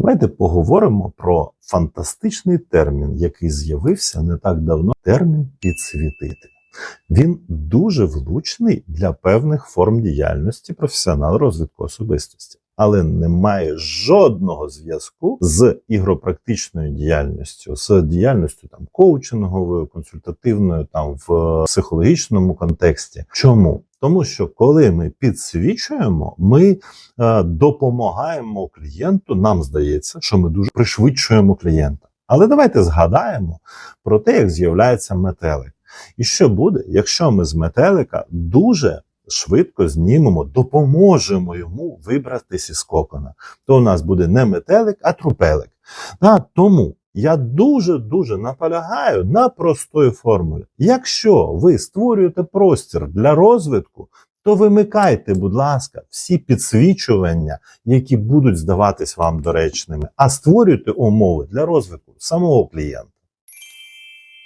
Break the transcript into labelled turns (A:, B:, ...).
A: Давайте поговоримо про фантастичний термін, який з'явився не так давно. Термін підсвітити. Він дуже влучний для певних форм діяльності професіонал розвитку особистості, але не має жодного зв'язку з ігропрактичною діяльністю, з діяльністю там коучинговою, консультативною, там в психологічному контексті. Чому? Тому що коли ми підсвічуємо, ми е, допомагаємо клієнту. Нам здається, що ми дуже пришвидшуємо клієнта. Але давайте згадаємо про те, як з'являється метелик. І що буде, якщо ми з метелика дуже швидко знімемо, допоможемо йому вибратися із кокона, то у нас буде не метелик, а трупелик. Да, тому я дуже дуже наполягаю на простої формулі. Якщо ви створюєте простір для розвитку, то вимикайте, будь ласка, всі підсвічування, які будуть здаватись вам доречними, а створюйте умови для розвитку самого клієнта.